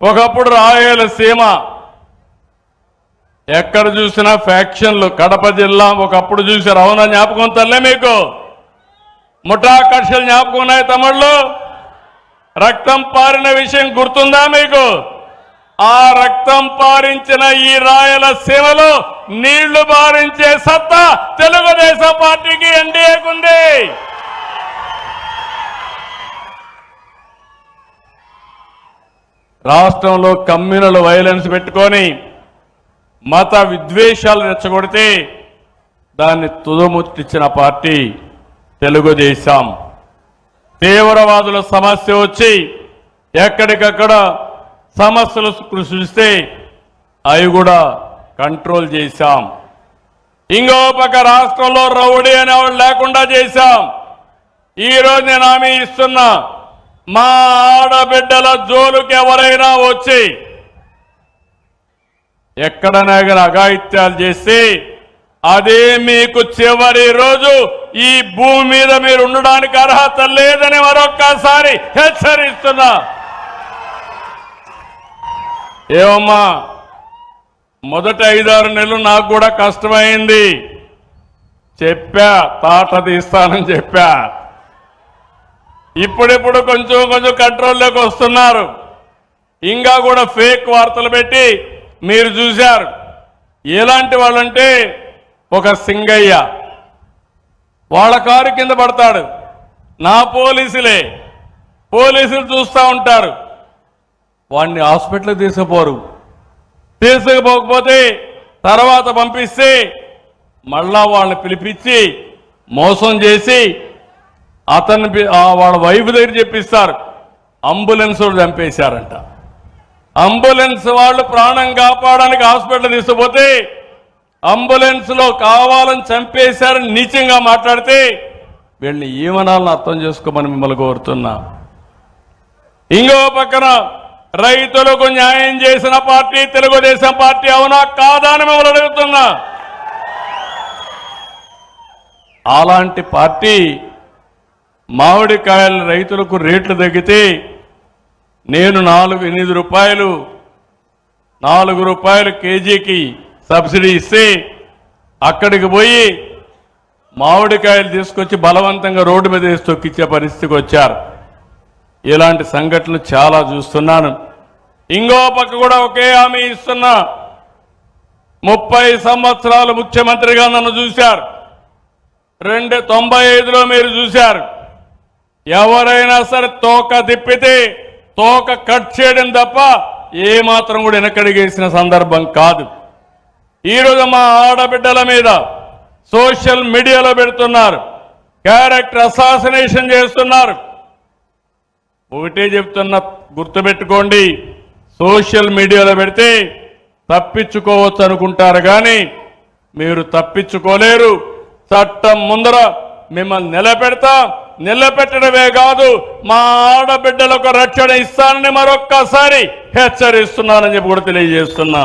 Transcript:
ఒకప్పుడు రాయలసీమ ఎక్కడ చూసినా ఫ్యాక్షన్లు కడప జిల్లా ఒకప్పుడు చూసారు అవునా జ్ఞాపకం తల్లే మీకు. ముఠా కక్షలు జ్ఞాపకం ఉన్నాయి తమిళ్ళు రక్తం పారిన విషయం గుర్తుందా మీకు? ఆ రక్తం పారించిన ఈ రాయలసీమలో నీళ్ళు పారించే సత్తా తెలుగుదేశం పార్టీకి ఎన్డీఏకుంది రాష్ట్రంలో కమ్యూనల్ వైలెన్స్ పెట్టుకొని మత విద్వేషాలు రెచ్చగొడితే దాన్ని తుదముట్టించిన పార్టీ తెలుగుదేశం. తీవ్రవాదుల సమస్య వచ్చి ఎక్కడికక్కడ సమస్యలు సృష్టిస్తే అవి కూడా కంట్రోల్ చేశాం. ఇంకో పక్క రాష్ట్రంలో రౌడీ అనేవాళ్ళు లేకుండా చేశాం. ఈ రోజు నేను హామీ ఇస్తున్నా. మా ఆడబిడ్డల జోలుకి ఎవరైనా వచ్చి ఎక్కడనే అఘాయిత్యాలు చేస్తే అదే మీకు చివరి రోజు ఈ భూమి మీద మీరు ఉండడానికి అర్హత లేదని మరొక్కసారి హెచ్చరిస్తున్నా. ఏమమ్మా మొదటి ఐదారు నెలలు నాకు కూడా కష్టమైంది. చెప్పా తాట తీస్తానని చెప్పా. ఇప్పుడిప్పుడు కొంచెం కొంచెం కంట్రోల్లోకి వస్తున్నారు. ఇంకా కూడా ఫేక్ వార్తలు పెట్టి మీరు చూశారు. ఎలాంటి వాళ్ళంటే ఒక సింగయ్య. వాళ్ళ కారు కింద పడతాడు. నా పోలీసులే. పోలీసులు చూస్తూ ఉంటారు. వాడిని హాస్పిటల్కి తీసుకుపోరు. తీసుకుపోకపోతే తర్వాత పంపిస్తే మళ్ళా వాళ్ళని పిలిపించి మోసం చేసి అతన్ని వాళ్ళ వైఫ్ దగ్గర చెప్పిస్తారు అంబులెన్స్ వాళ్ళు చంపేశారంట. అంబులెన్స్ వాళ్ళు ప్రాణం కాపాడడానికి హాస్పిటల్ తీసుకుపోతే అంబులెన్స్లో కావాలని చంపేశారని నీచంగా మాట్లాడితే వీళ్ళని ఏమనాలని అర్థం చేసుకోమని మిమ్మల్ని కోరుతున్నా. ఇంకో పక్కన రైతులకు న్యాయం చేసిన పార్టీ తెలుగుదేశం పార్టీ అవునా కాదా అని మిమ్మల్ని అడుగుతున్నా. అలాంటి పార్టీ మామిడికాయల రైతులకు రేట్లు తగ్గితే నేను నాలుగు ఎనిమిది రూపాయలు నాలుగు రూపాయలు కేజీకి సబ్సిడీ ఇస్తే అక్కడికి పోయి మామిడికాయలు తీసుకొచ్చి బలవంతంగా రోడ్డు మీద వేసి తొక్కిచ్చే పరిస్థితికి వచ్చారు. ఇలాంటి సంఘటనలు చాలా చూస్తున్నాను. ఇంకో పక్క కూడా ఒకే హామీ ఇస్తున్నా. ముప్పై సంవత్సరాలు ముఖ్యమంత్రిగా నన్ను చూశారు. రెండు తొంభై ఐదులో మీరు చూశారు. ఎవరైనా సరే తోక తిప్పితే తోక కట్ చేయడం తప్ప ఏమాత్రం కూడా వెనకడిగేసిన సందర్భం కాదు. ఈరోజు మా ఆడబిడ్డల మీద సోషల్ మీడియాలో పెడుతున్నారు. క్యారెక్టర్ అసాసినేషన్ చేస్తున్నారు. ఒకటే చెప్తున్న గుర్తుపెట్టుకోండి సోషల్ మీడియాలో పెడితే తప్పించుకోవచ్చు అనుకుంటారు కానీ మీరు తప్పించుకోలేరు. చట్టం ముందర మిమ్మల్ని నిలబెడతా. నిలబెట్టడమే కాదు మా ఆడబిడ్డలకు రక్షణ ఇస్తానని మరొక్కసారి హెచ్చరిస్తున్నానని చెప్పి కూడా తెలియజేస్తున్నా.